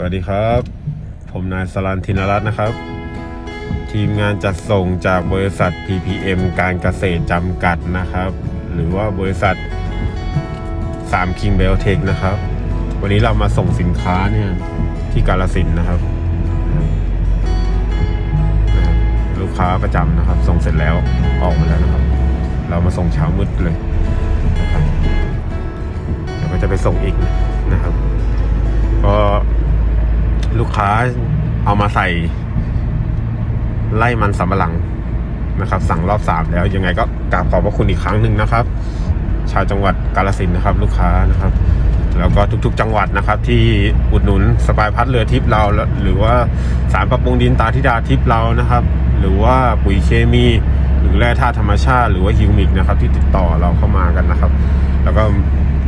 สวัสดีครับ ผมนายสรันธินรัตน์นะครับ ทีมงานจัดส่งจากบริษัท PPM การเกษตรจำกัดนะครับ หรือว่าบริษัท3 King b e l t e c h นะครับ วันนี้เรามาส่งสินค้าเนี่ยที่กาลสินนะครับ ลูกค้าประจำนะครับ ส่งเสร็จแล้วออกมาแล้วนะครับ เรามาส่งเช้ามืดเลยนะครับเดี๋ยวก็จะไปส่งอีกนะครับก็ ค้าเอามาใส่ ไล่มันสำปะหลังนะครับ สั่งรอบสามแล้วยังไงก็กราบขอบพระคุณอีกครั้งหนึ่งนะครับ ชาวจังหวัดกาลสินนะครับ ลูกค้านะครับ แล้วก็ทุกๆจังหวัดนะครับ ที่อุดหนุนสปายพัดเรือทิพย์เราหรือว่าสารปรับปรุงดินตาธิดาทิพย์เรานะครับ หรือว่าปุ๋ยเคมี หรือแร่ธาตุธรรมชาติหรือว่าฮิวมิกนะครับ ที่ติดต่อเราเข้ามากันนะครับ แล้วก็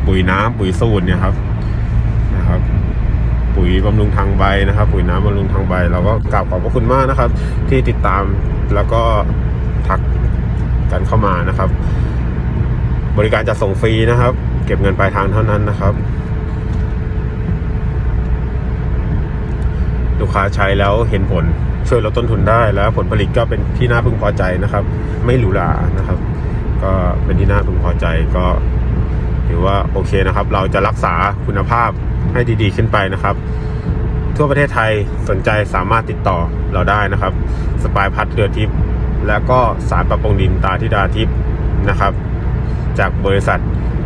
ปุ๋ยน้ำปุ๋ยสูตรเนี่ยครับ บำรุงทางใบนะครับ ปุ๋ยน้ำบำรุงทางใบ เราก็กราบขอบพระคุณมากนะครับ ที่ติดตามแล้วก็ทักกันเข้ามานะครับ บริการจะส่งฟรีนะครับ เก็บเงินปลายทางเท่านั้นนะครับ ลูกค้าใช้แล้วเห็นผลช่วยลดต้นทุนได้แล้วผลผลิตก็เป็นที่น่าพึงพอใจนะครับ ไม่หรูหรานะครับ ก็เป็นที่น่าพึงพอใจก็ อว่าโอเคนะครับ เราจะรักษาคุณภาพให้ดีๆขึ้นไปนะครับ ทั่วประเทศไทยสนใจสามารถติดต่อเราได้นะครับ สปายพัดเรือทิพย์และก็สารประปงดินตาทิดาทิพย์นะครับ จากบริษัท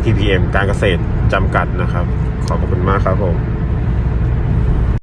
PPM การเกษตรจำกัดนะครับ ขอบคุณมากครับผม